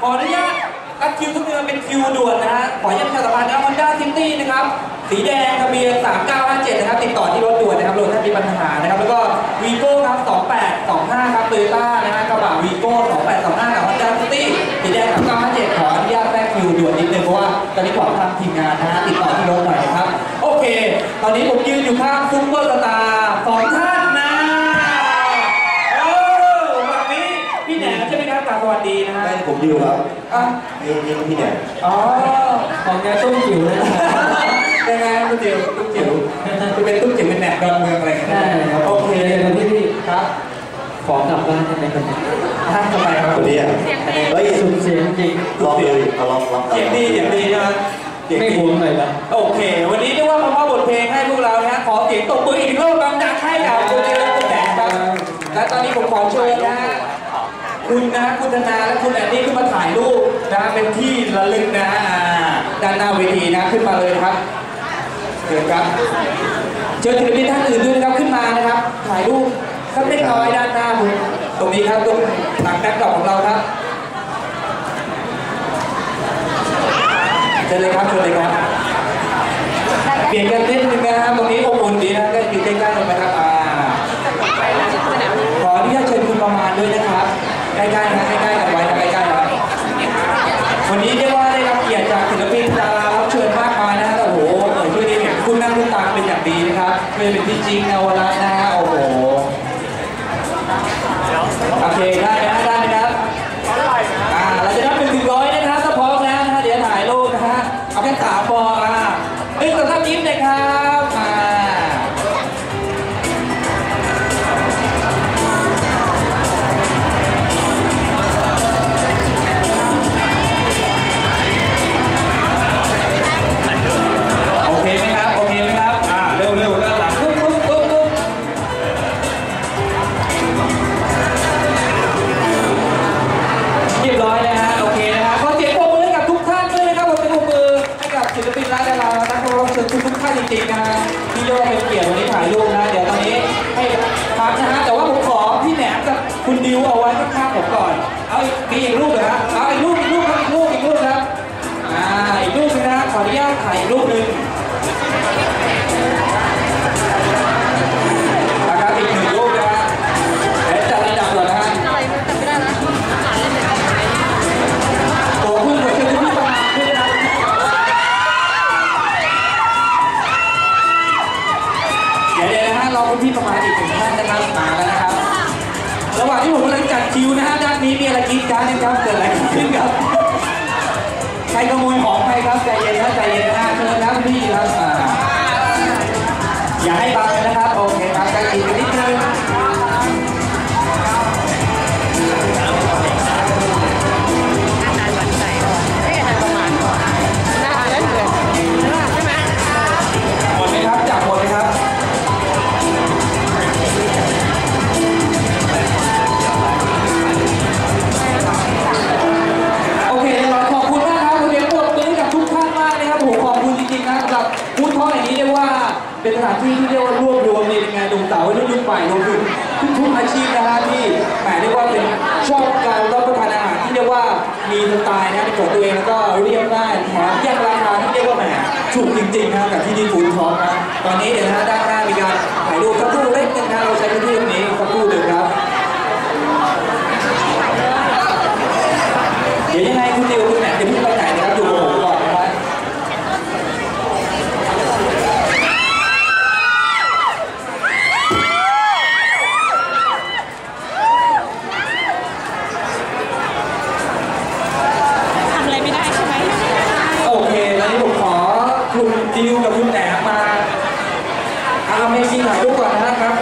ขออนุญาตอัดคิวทุกเดือนเป็นคิวด่วนนะฮะ ขออนุญาตประชาสัมพันธ์นะฮอนด้าซิตี้นะครับ สีแดงทะเบียน 3957 นะครับ ติดต่อที่รถด่วนนะครับรถถ้ามีปัญหานะครับ แล้วก็วีโก้ครับ 2825 ครับโตโยต้านะฮะกระบะวีโก้ 2825 กับฮอนด้าซิตี้สีแดง3957 ขออนุญาตแทรกคิวด่วนนิดนึงเพราะว่าตอนนี้ขอทางทีมงานนะฮะติดต่อที่รถหน่อยนะครับ โอเค ตอนนี้ผมยืนอยู่ข้างซุปเปอร์สตาร์สองท่าน ผมดิวครับอะนี่นี่พี่เนี่ยอ๋อของแกตุ้มจิ๋วนะยังไงตุ้มจิ๋วตุ้มจิ๋วจะเป็นตุ้มจิ๋วเป็นแหนบดอนเมืองอะไรกันได้ครับโอเคเจอกันที่นี่ครับขอกลับบ้านได้ไหมครับท่านทำไมครับคนนี้อะเฮ้ยสุดเสียงจริงลองเลยเอาลองลองเสียงดีเสียงดีใช่ไหมเสียงไม่ดีหวงเลยนะโอเค วันนี้เรียกว่ามามอบบทเพลงให้พวกเรานะฮะขอเสียงตบมืออีกรอบดังๆให้กับคุณเจริญคุณแหนมครับ และตอนนี้ผมขอเชิญนะฮะ คุณนะคุณธนาและคุณแอนนี่ขึ้นมาถ่ายรูปนะเป็นที่ระลึกนะอ่าด้านหน้าเวทีนะขึ้นมาเลยนะครับเชิญครับเชิญศิลปินท่านอื่นด้วยนะครับขึ้นมานะครับ ถ่ายรูปสักเล็กน้อยด้านหน้าผมตรงนี้ครับตรงหลังแบ็คดรอปของเราครับเชิญเลยครับเชิญเลยครับ เปลี่ยนกันนิดนึงนะครับตรงนี้อบอุ่นดีนะก็อยู่ใกล้ๆกันนะครับอ่าขออนุญาตเชิญคุณประมาณด้วยนะครับ ใก คุณดิวเอาไว้ข้างๆผมก่อน เอาอีกมีอีกรูปเหรอฮะเอาอีกรูปอีกรูปครับอีกรูปอีกรูปครับอ่าอีกรูปนึงนะขออนุญาตถ่ายอีกรูปหนึ่งนะครับอีกหนึ่งรูปนะเดี๋ยวจัดระดับก่อนนะฮะตัวพึ่งหัวเชือกที่ประมาณด้วยนะเดี๋ยวเดี๋ยวนะฮะรอคุณพี่ประมาณอีกหนึ่งท่านนะครับมาแล้วนะครับ ระหว่างที่ผมกำลังจัดคิวนะฮะด้านนี้มีอะไรกินกันนะครับเกิดอะไรขึ้นครับ เป็นสถานที่ที่เรียกว่ารวบรวมในงานดวงสาววัยรุ่นยุคใหม่รวมถึงทุกๆอาชีพนะฮะที่แหมเรียกว่าเป็นชอบการรับประทานอาหารที่เรียกว่ามีสไตล์นะเป็นของตัวเองแล้วก็เรียบง่ายแถมยังราคาที่เรียกว่าแหมถูกจริงๆนะกับที่นี่ฟูดท้องนะตอนนี้เดี๋ยวนะด้านหน้ามีการถ่ายรูปสักครู่เล็กนึงนะเราใช้พื้นที่ตรงนี้สักครู่หนึ่ง เอาเมซี่ถ่ายรูปก่อนนะครับ